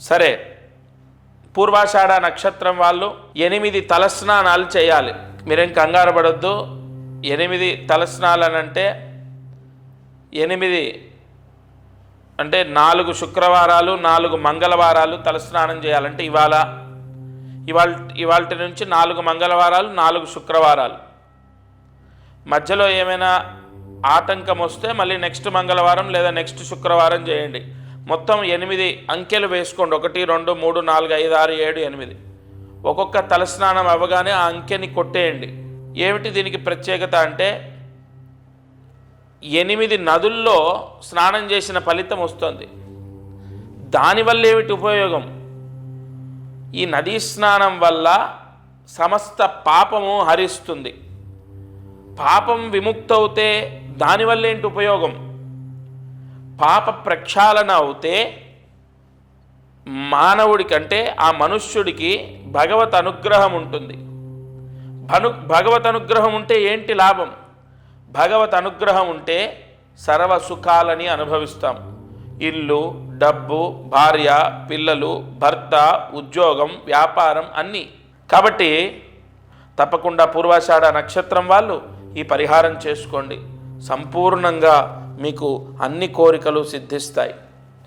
సరే పూర్వాషాఢ నక్షత్రం వాళ్ళు ఎనిమిది తలస్నానాలు చేయాలి. మీరేం కంగారు పడొద్దు. ఎనిమిది తలస్నాలు అని అంటే ఎనిమిది అంటే నాలుగు శుక్రవారాలు నాలుగు మంగళవారాలు తలస్నానం చేయాలంటే ఇవాళ ఇవాళ ఇవాళ నుంచి నాలుగు మంగళవారాలు నాలుగు శుక్రవారాలు. మధ్యలో ఏమైనా ఆటంకం వస్తే మళ్ళీ నెక్స్ట్ మంగళవారం లేదా నెక్స్ట్ శుక్రవారం చేయండి. మొత్తం ఎనిమిది అంకెలు వేసుకోండి. ఒకటి రెండు మూడు నాలుగు ఐదు ఆరు ఏడు ఎనిమిది. ఒక్కొక్క తలస్నానం అవ్వగానే ఆ అంకెని కొట్టేయండి. ఏమిటి దీనికి ప్రత్యేకత అంటే ఎనిమిది నదుల్లో స్నానం చేసిన ఫలితం వస్తుంది. దానివల్ల ఏమిటి ఉపయోగం? ఈ నదీ స్నానం వల్ల సమస్త పాపము హరిస్తుంది. పాపం విముక్తవుతే దానివల్ల ఏంటి ఉపయోగం? పాప ప్రక్షాళన అవుతే మానవుడికంటే ఆ మనుష్యుడికి భగవత్ అనుగ్రహం ఉంటుంది. భను భగవత్ అనుగ్రహం ఉంటే ఏంటి లాభం? భగవత్ అనుగ్రహం ఉంటే సర్వ సుఖాలని అనుభవిస్తాం. ఇల్లు డబ్బు భార్య పిల్లలు భర్త ఉద్యోగం వ్యాపారం అన్నీ. కాబట్టి తప్పకుండా పూర్వాషాఢ నక్షత్రం వాళ్ళు ఈ పరిహారం చేసుకోండి. సంపూర్ణంగా మీకు అన్ని కోరికలు సిద్ధిస్తాయి.